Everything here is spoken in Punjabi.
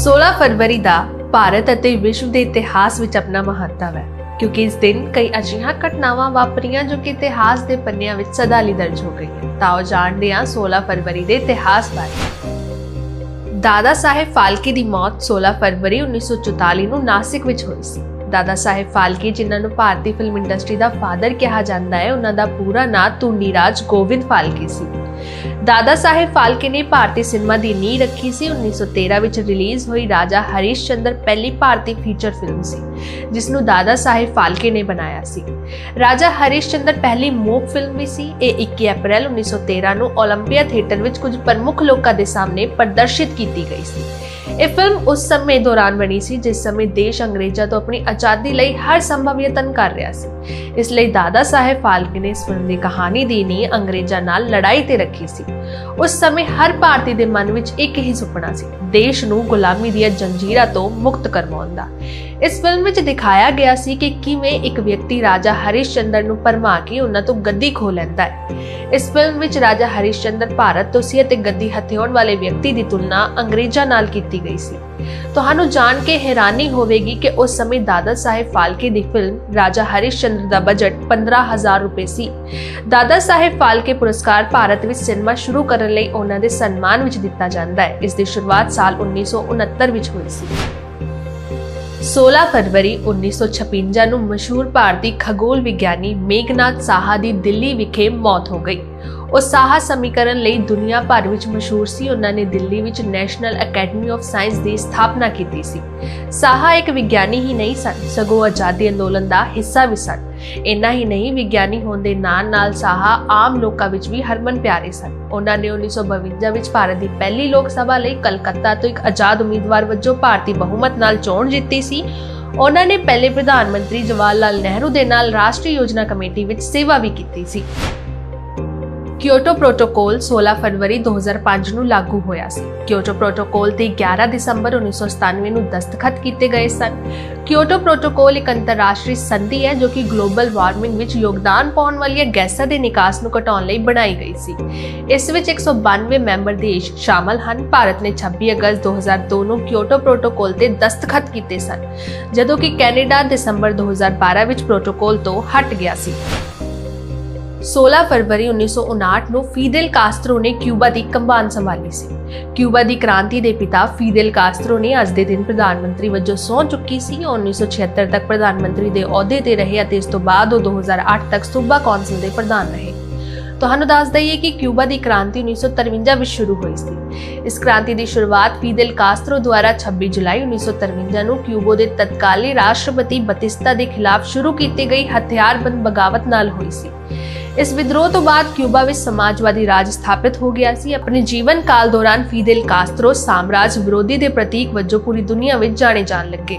16 ਫਰਵਰੀ ਦਾ ਭਾਰਤ ਅਤੇ ਵਿਸ਼ਵ ਦੇ ਇਤਿਹਾਸ ਵਿੱਚ ਆਪਣਾ ਮਹੱਤਵ ਹੈ, ਕਿਉਂਕਿ ਇਸ ਦਿਨ ਕਈ ਅਜਿਹੀਆਂ ਘਟਨਾਵਾਂ ਵਾਪਰੀਆਂ ਜੋ ਕਿ ਇਤਿਹਾਸ ਦੇ ਪੰਨਿਆਂ ਵਿੱਚ ਸਦਾ ਲਈ ਦਰਜ ਹੋ ਗਈਆਂ। ਤਾਂ ਉਹ ਜਾਣਦੇ ਹਾਂ 16 ਫਰਵਰੀ ਦੇ ਇਤਿਹਾਸ ਬਾਰੇ। ਦਾਦਾ ਸਾਹਿਬ ਫਾਲਕੇ ਦੀ ਮੌਤ 16 ਫਰਵਰੀ 1944 ਨੂੰ ਨਾਸਿਕ ਵਿੱਚ ਹੋਈ ਸੀ। ਦਾਦਾ ਸਾਹਿਬ ਫਾਲਕੇ ਜਿਨ੍ਹਾਂ ਨੂੰ ਭਾਰਤੀ ਫਿਲਮ ਇੰਡਸਟਰੀ ਦਾ ਫਾਦਰ ਕਿਹਾ ਜਾਂਦਾ ਹੈ ਉਹਨਾਂ ਦਾ ਪੂਰਾ ਨਾਂ ਤੁੰਡੀਰਾਜ ਗੋਵਿੰਦ ਫਾਲਕੇ ਸੀ ਦਾਦਾ ਸਾਹਿਬ ਫਾਲਕੇ ਨੇ ਭਾਰਤੀ ਸਿਨੇਮਾ ਦੀ ਨੀਂਹ ਰੱਖੀ ਸੀ 1913 ਵਿੱਚ ਰਿਲੀਜ਼ ਹੋਈ ਰਾਜਾ ਹਰੀਸ਼ ਚੰਦਰ ਪਹਿਲੀ ਭਾਰਤੀ ਫੀਚਰ ਫਿਲਮ ਸੀ ਜਿਸ ਨੂੰ ਦਾਦਾ ਸਾਹਿਬ ਫਾਲਕੇ ਨੇ ਬਣਾਇਆ ਸੀ ਰਾਜਾ ਹਰੀਸ਼ ਚੰਦਰ ਪਹਿਲੀ ਮੂਕ ਫਿਲਮ ਵੀ ਸੀ ਇਹ 21 ਅਪ੍ਰੈਲ 1913 ਨੂੰ 올림픽 ਥੀਏਟਰ ਵਿੱਚ ਕੁਝ ਪ੍ਰਮੁੱਖ ਲੋਕਾਂ ਦੇ ਸਾਹਮਣੇ ਪ੍ਰਦਰਸ਼ਿਤ ਕੀਤੀ ਗਈ ਸੀ ਇਹ ਫਿਲਮ ਉਸ ਸਮੇਂ ਦੌਰਾਨ ਬਣੀ ਸੀ, ਜਿਸ ਸਮੇਂ ਦੇਸ਼ ਅੰਗਰੇਜ਼ਾਂ ਤੋਂ ਆਪਣੀ ਆਜ਼ਾਦੀ ਲਈ ਹਰ ਸੰਭਵ ਯਤਨ ਕਰ ਰਿਹਾ ਸੀ। ਇਸ ਲਈ ਦਾਦਾ ਸਾਹਿਬ ਫਾਲਕੇ ਨੇ ਇਸ ਫਿਲਮ ਦੀ ਕਹਾਣੀ ਦੀ ਨੀਂਹ ਅੰਗਰੇਜ਼ਾਂ ਨਾਲ ਲੜਾਈ ਤੇ ਰੱਖੀ ਸੀ। ਉਸ ਸਮੇਂ ਹਰ ਭਾਰਤੀ ਦੇ ਮਨ ਵਿੱਚ ਇੱਕ ਹੀ ਸੁਪਨਾ ਸੀ, ਦੇਸ਼ ਨੂੰ ਗੁਲਾਮੀ ਦੀਆਂ ਜੰਜੀਰਾਂ ਤੋਂ ਮੁਕਤ ਕਰਵਾਉਣ ਦਾ। ਇਸ ਫਿਲਮ ਵਿੱਚ ਦਿਖਾਇਆ ਗਿਆ ਸੀ ਕਿ ਕਿਵੇਂ ਇੱਕ ਵਿਅਕਤੀ ਰਾਜਾ ਹਰਿਸ਼ ਚੰਦਰ ਨੂੰ ਪਰਮਾ ਕੇ ਉਹਨਾਂ ਤੋਂ ਗੱਦੀ ਖੋ ਲੈਂਦਾ ਹੈ। ਇਸ ਫਿਲਮ ਵਿੱਚ ਰਾਜਾ ਹਰਿਸ਼ ਚੰਦਰ ਭਾਰਤ ਤੋਂ ਸੀ ਅਤੇ ਗੱਦੀ ਹਥਿਆਉਣ ਵਾਲੇ ਵਿਅਕਤੀ ਦੀ ਤੁਲਨਾ ਅੰਗਰੇਜ਼ਾਂ ਨਾਲ ਕੀਤੀ ਗਈ ਸੀ। ਤੁਹਾਨੂੰ ਜਾਣ ਕੇ ਹੈਰਾਨੀ ਹੋਵੇਗੀ ਕਿ ਉਸ ਸਮੇਂ ਦਾਦਾ ਸਾਹਿਬ ਫਾਲਕੇ ਦੀ ਫਿਲਮ ਰਾਜਾ ਹਰਿਸ਼ ਚੰਦਰ ਦਾ ਬਜਟ 15000 ਰੁਪਏ ਸੀ। ਦਾਦਾ ਸਾਹਿਬ ਫਾਲਕੇ ਪੁਰਸਕਾਰ ਭਾਰਤ ਵਿੱਚ ਸਿਨੇਮਾ ਸ਼ੁਰੂ ਕਰਨ ਲਈ ਉਹਨਾਂ ਦੇ ਸਨਮਾਨ ਵਿੱਚ ਦਿੱਤਾ ਜਾਂਦਾ ਹੈ। ਇਸ ਦੀ ਸ਼ੁਰੂਆਤ ਸਾਲ 1969 ਵਿੱਚ ਹੋਈ ਸੀ। 16 ਫਰਵਰੀ 1956 ਨੂੰ ਮਸ਼ਹੂਰ ਭਾਰਤੀ ਖਗੋਲ ਵਿਗਿਆਨੀ ਮੇਘਨਾਥ ਸਾਹਾ ਦੀ ਦਿੱਲੀ ਵਿਖੇ ਮੌਤ ਹੋ ਗਈ। ਉਹ ਸਾਹ ਸਮੀਕਰਨ ਲਈ ਦੁਨੀਆ ਭਰ ਵਿੱਚ ਮਸ਼ਹੂਰ ਸੀ। ਉਹਨਾਂ ਨੇ ਦਿੱਲੀ ਵਿੱਚ ਨੈਸ਼ਨਲ ਅਕੈਡਮੀ ਆਫ ਸਾਇੰਸ ਦੀ ਸਥਾਪਨਾ ਕੀਤੀ ਸੀ। ਸਾਹਾ ਇੱਕ ਵਿਗਿਆਨੀ ਹੀ ਨਹੀਂ ਸਨ, ਸਗੋਂ ਆਜ਼ਾਦੀ ਅੰਦੋਲਨ ਦਾ ਹਿੱਸਾ ਵੀ ਸਨ। ਇੰਨਾ ਹੀ ਨਹੀਂ, ਵਿਗਿਆਨੀ ਹੋਣ ਦੇ ਨਾਲ-ਨਾਲ ਸਾਹਾ ਆਮ ਲੋਕਾਂ ਵਿੱਚ ਵੀ ਹਰਮਨ ਪਿਆਰੇ ਸਨ। ਉਹਨਾਂ ਨੇ 1952 ਵਿੱਚ ਭਾਰਤ ਦੀ ਪਹਿਲੀ ਲੋਕ ਸਭਾ ਲਈ ਕਲਕੱਤਾ ਤੋਂ ਇੱਕ ਆਜ਼ਾਦ ਉਮੀਦਵਾਰ ਵਜੋਂ ਭਾਰਤੀ ਬਹੁਮਤ ਨਾਲ ਚੋਣ ਜਿੱਤੀ ਸੀ। ਉਹਨਾਂ ਨੇ ਪਹਿਲੇ ਪ੍ਰਧਾਨ ਮੰਤਰੀ ਜਵਾਹਰ ਲਾਲ ਨਹਿਰੂ ਦੇ ਨਾਲ ਰਾਸ਼ਟਰੀ ਯੋਜਨਾ ਕਮੇਟੀ ਵਿੱਚ ਸੇਵਾ ਵੀ ਕੀਤੀ ਸੀ। ਕਿਓਟੋ ਪ੍ਰੋਟੋਕੋਲ 16 ਫਰਵਰੀ 2005 ਨੂੰ ਲਾਗੂ ਹੋਇਆ ਸੀ। ਕਿਓਟੋ ਪ੍ਰੋਟੋਕੋਲ ਤੇ 11 ਦਸੰਬਰ 1997 ਨੂੰ ਦਸਤਖਤ ਕੀਤੇ ਗਏ ਸਨ। ਕਿਓਟੋ ਪ੍ਰੋਟੋਕੋਲ ਇੱਕ ਅੰਤਰਰਾਸ਼ਟਰੀ ਸੰਧੀ ਹੈ ਜੋ ਕਿ ਗਲੋਬਲ ਵਾਰਮਿੰਗ ਵਿੱਚ ਯੋਗਦਾਨ ਪਾਉਣ ਵਾਲੀਆਂ ਗੈਸਾਂ ਦੇ ਨਿਕਾਸ ਨੂੰ ਘਟਾਉਣ ਲਈ ਬਣਾਈ ਗਈ ਸੀ। ਇਸ ਵਿੱਚ 192 ਮੈਂਬਰ ਦੇਸ਼ ਸ਼ਾਮਲ ਹਨ। ਭਾਰਤ ਨੇ 26 ਅਗਸਤ 2002 ਨੂੰ ਕਿਓਟੋ ਪ੍ਰੋਟੋਕੋਲ ਤੇ ਦਸਤਖਤ ਕੀਤੇ ਸਨ, ਜਦੋਂ ਕਿ ਕੈਨੇਡਾ ਦਸੰਬਰ 2012 ਵਿੱਚ ਪ੍ਰੋਟੋਕੋਲ ਤੋਂ ਹਟ ਗਿਆ ਸੀ। 16 ਫਰਵਰੀ 1959 ਨੂੰ ਫੀਡਲ ਕਾਸਟਰੋ ਨੇ ਕਿਊਬਾ ਦੀ ਕੰਬਾਨ ਸੰਭਾਲੀ ਸੀ। ਕਿਊਬਾ ਦੀ ਕ੍ਰਾਂਤੀ ਦੇ ਪਿਤਾ ਫੀਡਲ ਕਾਸਟਰੋ ਨੇ ਅੱਜ ਦੇ ਦਿਨ ਪ੍ਰਧਾਨ ਮੰਤਰੀ ਵਜੋਂ ਸਹੁੰ ਚੁੱਕੀ ਸੀ। 1976 ਤੱਕ ਪ੍ਰਧਾਨ ਮੰਤਰੀ ਦੇ ਅਹੁਦੇ ਤੇ ਰਹੇ ਅਤੇ ਇਸ ਤੋਂ ਬਾਅਦ ਉਹ 2008 ਤੱਕ ਸੂਬਾ ਕੌਂਸਲ ਦੇ ਪ੍ਰਧਾਨ ਰਹੇ। ਤੁਹਾਨੂੰ ਦੱਸ ਦਈਏ ਕਿ ਕਿਊਬਾ ਦੀ ਕ੍ਰਾਂਤੀ 1953 ਵਿੱਚ ਸ਼ੁਰੂ ਹੋਈ ਸੀ। ਇਸ ਕ੍ਰਾਂਤੀ ਦੀ ਸ਼ੁਰੂਆਤ ਫੀਡਲ ਕਾਸਟਰੋ ਦੁਆਰਾ 26 ਜੁਲਾਈ 1953 ਨੂੰ ਕਿਊਬੋ ਦੇ ਤਤਕਾਲੀ ਰਾਸ਼ਟਰਪਤੀ ਬਤਿਸਤਾ ਦੇ ਖਿਲਾਫ ਸ਼ੁਰੂ ਕੀਤੀ ਗਈ ਹਥਿਆਰਬੰਦ ਬਗਾਵਤ ਨਾਲ ਹੋਈ ਸੀ। ਇਸ ਵਿਦਰੋਹ ਤੋਂ ਬਾਅਦ ਕਿਊਬਾ ਵਿੱਚ ਸਮਾਜਵਾਦੀ ਰਾਜ ਸਥਾਪਿਤ ਹੋ ਗਿਆ ਸੀ। ਆਪਣੇ ਜੀਵਨ ਕਾਲ ਦੌਰਾਨ ਫੀਡਲ ਕਾਸਟਰੋ ਸਾਮਰਾਜ ਵਿਰੋਧੀ ਦੇ ਪ੍ਰਤੀਕ ਵਜੋਂ ਪੂਰੀ ਦੁਨੀਆ ਵਿੱਚ ਜਾਣੇ ਜਾਣ ਲੱਗੇ।